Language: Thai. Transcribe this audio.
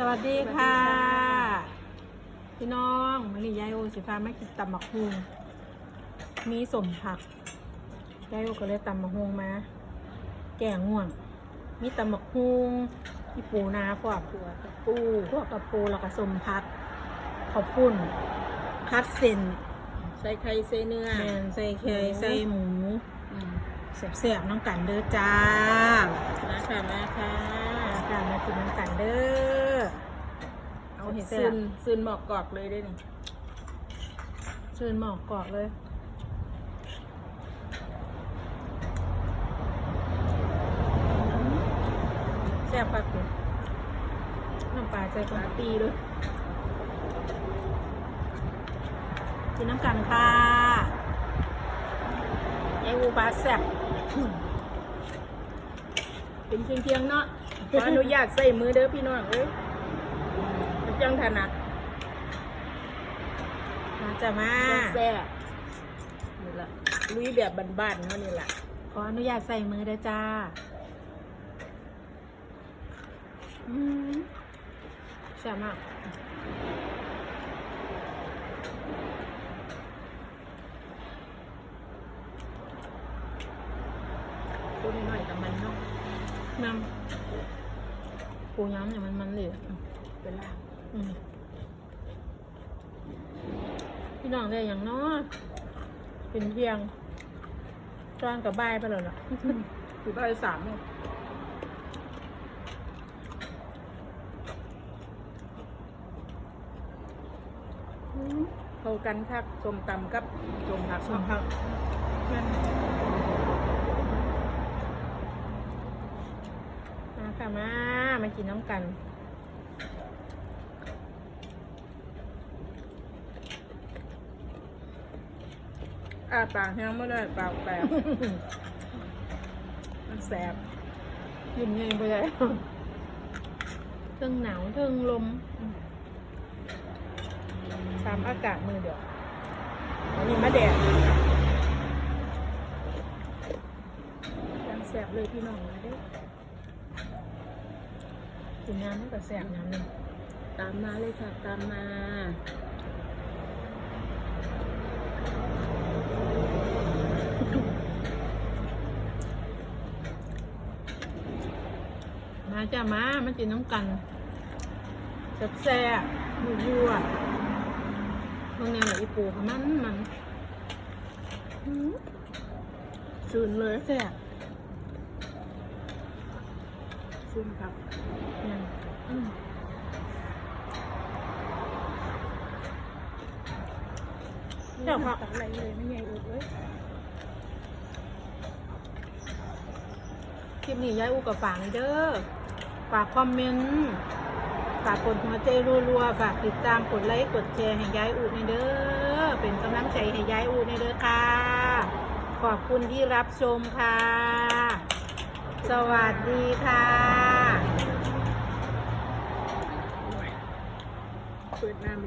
สวัสดีค่ะ พี่น้องมันนี่ยายโอสิพามากินตำบักฮุงมีสมผักยายโอก็เลยตำบักฮุงมา แกงง่วง มีตำบักฮุงมีปูนาพวกตัวกับปูพวกกระปูแล้วก็สมผักข้าวปุ้นพัดเส้นใส่ไข่ใส่เนื้อแมนใส่ไข่ใส่หมูอืมแซ่บๆน้องกันเด้อจ้ามาค่ะมาค่ะอาการมากินน้องกันเด้อ เอาเห็นซึนซึนหมอกกรอกเลยได้นี่เชิญหมอกกอดเลยแซ่บปักอยู่น้ำปลาใจก่อปานปีเลยกินน้ำกันค่ะยายอูปลาแซ่บเป็นเคียงๆเนาะขออนุญาตใส่มือเด้อพี่น้องเอ้ย มันจังถนัดมาจะมาแซ่บนี่ละลุยแบบบ้านๆเขานี่แหละขออนุญาตใส่มือเด้อจ้าอืมแซ่บมากตัวน้อยๆกับมันเนาะน้ำปูย้ำเนี่ยมันมันเหลวเป็นลาบอืม พี่น้องได้อย่างน้อเป็นเพียงจ้อนกับบ่ายไปแล้วล่ะคือใบสามเนี่ยอืมเข้ากันคักส้มตำกับส้มผักสองพักมาค่ะมา มากินน้ำกัน อ้าปากแห้งไม่ได้ปากแตกมันแสบกินไงไปเลยเทิงหนาวเทิงลมตามอากาศมือเดียวอันนี้มะแดดยังแสบเลยพี่น้องนะเด้อกินน้ำมันก็แสบน้ำหนึ่งตามมาเลยค่ะ ตามมา มาจ้ามามากินน้ำกันแซ่บแซ่บยั่วยั่วบางแนวไหนอีปูค่ะมันมันซึนเลยแซ่บซึนครับเนี่ยอืมเจ้าผักอะไรเลยไม่ใหญ่อุดเลย คลิปนี้ยายอูกับฝากหน่อยเด้อฝากคอมเมนต์ฝากกดหัวใจรัวๆฝากติดตามกดไลค์กดแชร์ให้ยายอูในเด้อเป็นกำลังใจให้ยายอูในเด้อค่ะ ขอบคุณที่รับชมค่ะ สวัสดีค่ะเปิดน้ำ